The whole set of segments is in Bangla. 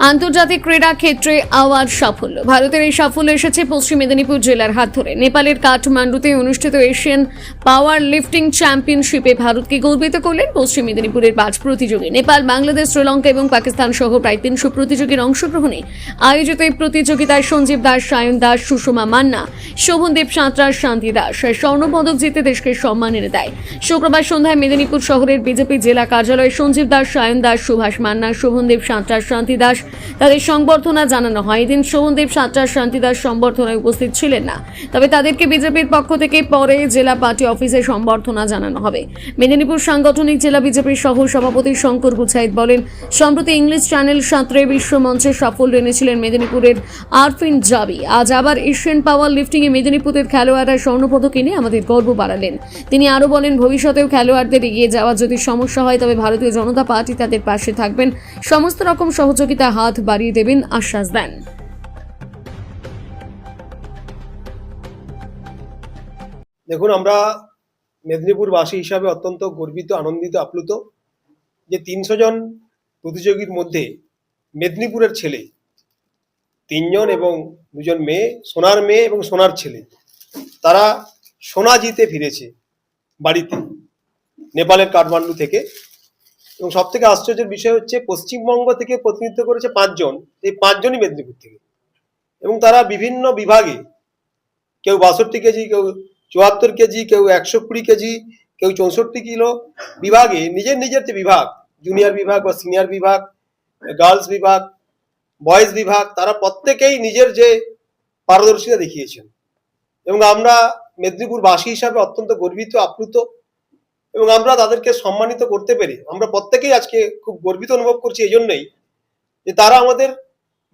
আন্তর্জাতিক ক্রীড়া ক্ষেত্রে আওয়াজ সাফল্য। ভারতের এই সাফল্য এসেছে পশ্চিম মেদিনীপুর জেলার হাত ধরে নেপালের কাঠমান্ডুতে অনুষ্ঠিত এশিয়ান পাওয়ার লিফটিং চ্যাম্পিয়নশিপে ভারতকে গর্বিত করলেন পশ্চিম মেদিনীপুরের পাঁচ প্রতিযোগী। নেপাল, বাংলাদেশ, শ্রীলঙ্কা এবং পাকিস্তান সহ প্রায় তিনশো প্রতিযোগীর অংশগ্রহণে আয়োজিত এই প্রতিযোগিতায় সঞ্জীব দাস, সায়ন দাস, সুষমা মান্না শোভনদেব সাঁতরা, শান্তি দাস স্বর্ণপদক জিতে দেশকে সম্মান এনে দেয়। শুক্রবার সন্ধ্যায় মেদিনীপুর শহরের বিজেপি জেলা কার্যালয়ে সঞ্জীব দাস, সায়ন দাস, সুভাষ মান্না শোভনদেব সাঁতরা, শান্তি দাস তাদের সংবর্ধনা জানানো হয়। এদিন শোভনদেব সাঁতরা শান্তি দাস সংবর্ধনায় উপস্থিত ছিলেন না। তবে তাদেরকে বিজেপির পক্ষ থেকে পরে জেলা পার্টি অফিসে সংবর্ধনা জানানো হবে। মেদিনীপুর সাংগঠনিক জেলা বিজেপির সহ সভাপতি শঙ্কর গুছাইত বলেন, সম্প্রতি ইংলিশ চ্যানেল সাঁতরে বিশ্ব মঞ্চে সাফল্য এনেছিলেন মেদিনীপুরের আরফিন জাবি। আজ আবার এশিয়ান পাওয়ার লিফটিংয়ে মেদিনীপুরের খেলোয়াড়রা স্বর্ণপদক এনে আমাদের গর্ব বাড়ালেন। তিনি আরও বলেন, ভবিষ্যতেও খেলোয়াড়দের এগিয়ে যাওয়ার যদি সমস্যা হয়, তবে ভারতীয় জনতা পার্টি তাদের পাশে থাকবেন। সমস্ত রকম সহযোগিতা হাত বাড়িয়ে দেবেন আশ্বাস দেন। দেখুন, আমরা মেদিনীপুরবাসী হিসাবে অত্যন্ত গর্বিত, আনন্দিত, আপ্লুত যে তিনশো জন প্রতিযোগীর মধ্যে মেদিনীপুরের ছেলে, তিনজন এবং দুজন মেয়ে, সোনার মেয়ে এবং সোনার ছেলে, তারা সোনা জিতে ফিরেছে বাড়িতে, নেপালের কাঠমান্ডু থেকে। এবং সব থেকে আশ্চর্যের বিষয় হচ্ছে পশ্চিমবঙ্গ থেকে প্রতিনিধিত্ব করেছে পাঁচজন, এই পাঁচজনই মেদিনীপুর থেকে। এবং তারা বিভিন্ন বিভাগে, কেউ বাষট্টি কেজি, কেউ চুয়াত্তর কেজি, কেউ একশো কুড়ি কেজি, কেউ চৌষট্টি কিলো বিভাগে, নিজের নিজের যে বিভাগ জুনিয়র বিভাগ বা সিনিয়র বিভাগ গার্লস বিভাগ বয়েজ বিভাগ, তারা প্রত্যেকেই নিজের যে পারদর্শিতা দেখিয়েছেন। এবং আমরা মেদিনীপুরবাসী হিসাবে অত্যন্ত গর্বিত, আপ্লুত এবং আমরা তাদেরকে সম্মানিত করতে পেরে, আমরা প্রত্যেকেই আজকে খুব গর্বিত অনুভব করছি এই জন্যই যে তারা আমাদের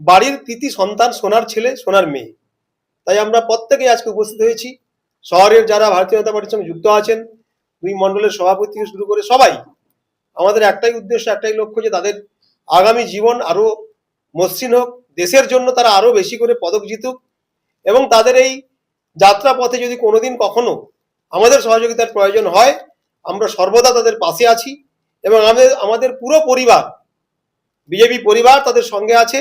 বাড়ির কৃতি সন্তান সোনার ছেলে, সোনার মেয়ে। তাই আমরা প্রত্যেকেই আজকে উপস্থিত হয়েছি। শহরের যারা ভারতীয় জনতা পার্টির সঙ্গে যুক্ত আছেন, দুই মণ্ডলের সভাপতি শুরু করে সবাই, আমাদের একটাই উদ্দেশ্য, একটাই লক্ষ্য যে তাদের আগামী জীবন আরও মসৃণ হোক, দেশের জন্য তারা আরও বেশি করে পদক জিতুক এবং তাদের এই যাত্রা পথে যদি কোনোদিন কখনো আমাদের সহযোগিতার প্রয়োজন হয় আমরা সর্বদা তাদের পাশে আছি এবং আমাদের আমাদের পুরো পরিবার, বিজেপি পরিবার তাদের সঙ্গে আছে।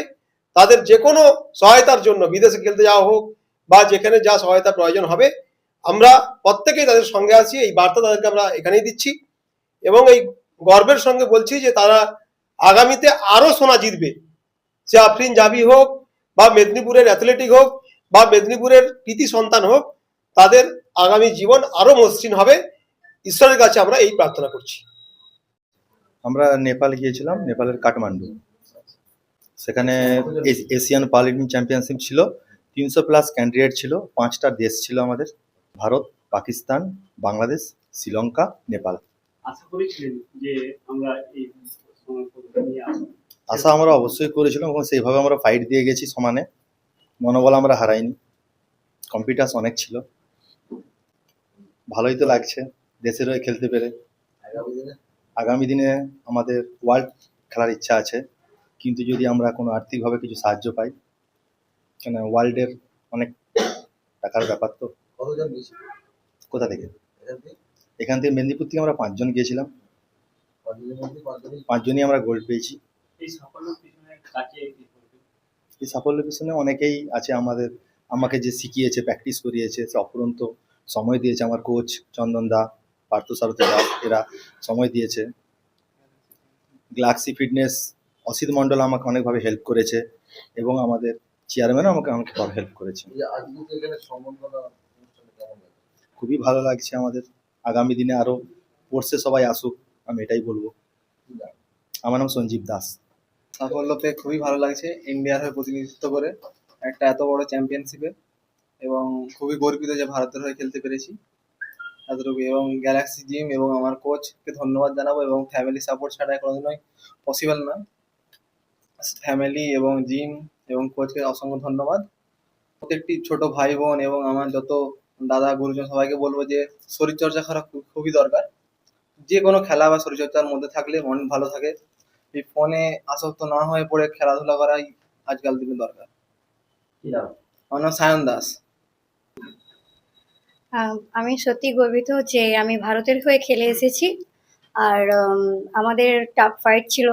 তাদের যে কোনো সহায়তার জন্য, বিদেশে খেলতে যাওয়া হোক বা যেখানে যা সহায়তা প্রয়োজন হবে, আমরা প্রত্যেকেই তাদের সঙ্গে আছি। এই বার্তা তাদেরকে আমরা এখানেই দিচ্ছি। এবং এই গর্বের সঙ্গে বলছি যে তারা আগামীতে আরও সোনা জিতবে। সে আফরিন জাবি হোক বা মেদিনীপুরের অ্যাথলেটিক হোক বা মেদিনীপুরের কৃতি সন্তান হোক, তাদের আগামী জীবন আরও মসৃণ হবে। ঈশ্বরের কাছে আমরা এই প্রার্থনা করছি। আমরা নেপাল গিয়েছিলাম নেপালের কাঠমান্ডু। সেখানে এশিয়ান পাওয়ারলিফটিং চ্যাম্পিয়নশিপ ছিল তিনশো প্লাস ক্যান্ডিডেট ছিল পাঁচটা দেশ ছিল আমাদের ভারত পাকিস্তান বাংলাদেশ শ্রীলঙ্কা নেপাল। আশা আমরা এই সময় পদ্ধতি নিয়ে আসব? আশা আমরা অবশ্যই করেছিলাম এবং সেইভাবে আমরা ফাইট দিয়ে গেছি সমানে। মনোবল আমরা হারাইনি। কম্পিটাস অনেক ছিল। ভালোই তো লাগছে। দেশের হয়ে খেলতে পেরে। আগামী দিনে আমাদের ওয়ার্ল্ড খেলার ইচ্ছা আছে। কিন্তু যদি আমরা কোনো আর্থিকভাবে কিছু সাহায্য পাই, কেন ওয়ার্ল্ডের অনেক টাকার ব্যাপার তো। কোথা থেকে? এখান থেকে মেদিনীপুর থেকে আমরা পাঁচজন গিয়েছিলাম। পাঁচজনই আমরা গোল্ড পেয়েছি। এই সাফল্যের পিছনে অনেকেই আছে আমাদের। আমাকে যে শিখিয়েছে প্র্যাকটিস করিয়েছে, সে অফুরন্ত সময় দিয়েছে আমার কোচ চন্দন দা। পার্থ সারথী দা এরা সময় দিয়েছে। গ্লাক্সি ফিটনেস অসিত মণ্ডল আমাকে অনেকভাবে হেল্প করেছে এবং আমাদের চেয়ারম্যানও আমাকে অনেকভাবে হেল্প করেছে। খুবই ভালো লাগছে আমাদের। আগামী দিনে আরও কোর্সে সবাই আসুক আমি এটাই বলব। আমার নাম সঞ্জীব দাস। সাফল্য পেয়ে খুবই ভালো লাগছে ইন্ডিয়ার হয়ে প্রতিনিধিত্ব করে একটা এত বড় চ্যাম্পিয়নশিপে এবং খুবই গর্বিত যে ভারতের হয়ে খেলতে পেরেছি। এতটুকু এবং গ্যালাক্সি জিম এবং আমার কোচকে ধন্যবাদ জানাব এবং ফ্যামিলি সাপোর্ট ছাড়া কোনোদিনই পসিবল না। ফ্যামিলি এবং জিম এবং কোচকে অসংখ্য ধন্যবাদ। প্রত্যেকটি ছোট ভাই বোন এবং আমার যত দাদা গুরুজন সবাইকে বলব যে শরীরচর্চা করা খুবই দরকার। যে কোনো খেলা বা শরীরচর্চার মধ্যে থাকলে মন ভালো থাকে। এই ফোনে আসক্ত না হয়ে পড়ে খেলাধুলা করাই আজকাল দিনে দরকার। আমার নাম সায়ন দাস। আমি সত্যি গর্বিত যে আমি ভারতের হয়ে খেলে এসেছি। আর আমাদের টাফ ফাইট ছিল।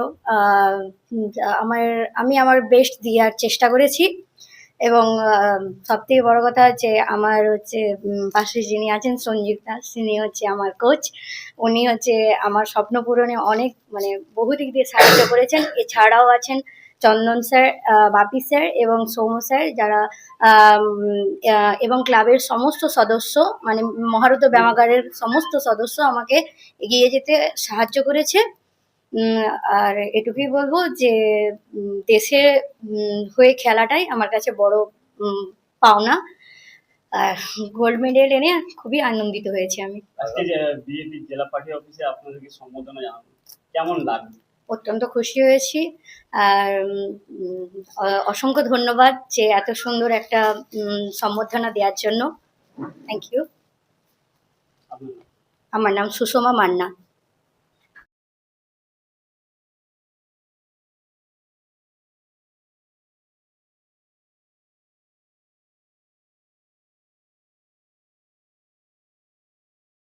আমার, আমি আমার বেস্ট দেওয়ার চেষ্টা করেছি। এবং সব থেকে বড় কথা হচ্ছে আমার হচ্ছে পাশে যিনি আছেন, সঞ্জীব দাস, তিনি হচ্ছে আমার কোচ উনি হচ্ছে আমার স্বপ্ন পূরণে অনেক মানে বহু দিক দিয়ে সাহায্য করেছেন। এছাড়াও আছেন চন্দন স্যার বাপি স্যার এবং সৌম স্যার যারা এবং ক্লাবের সমস্ত সদস্য মানে মহারত ব্যায়ামাগারের সমস্ত সদস্য আমাকে এগিয়ে যেতে সাহায্য করেছে। আর এটুকুই বলব যে দেশের হয়ে খেলাটাই আমার কাছে বড় পাওনা। গোল্ড মেডেল এনে খুবই আনন্দিত হয়েছি আমি। আজকে বিজেপি জেলা পার্টি অফিসে আপনাদেরকে সম্বোধনা জানানো কেমন অত্যন্ত খুশি হয়েছি। আর অসংখ্য ধন্যবাদ যে এত সুন্দর একটা উম, সম্বর্ধনা দেওয়ার জন্য। থ্যাংক ইউ আমার নাম সুষমা মান্না।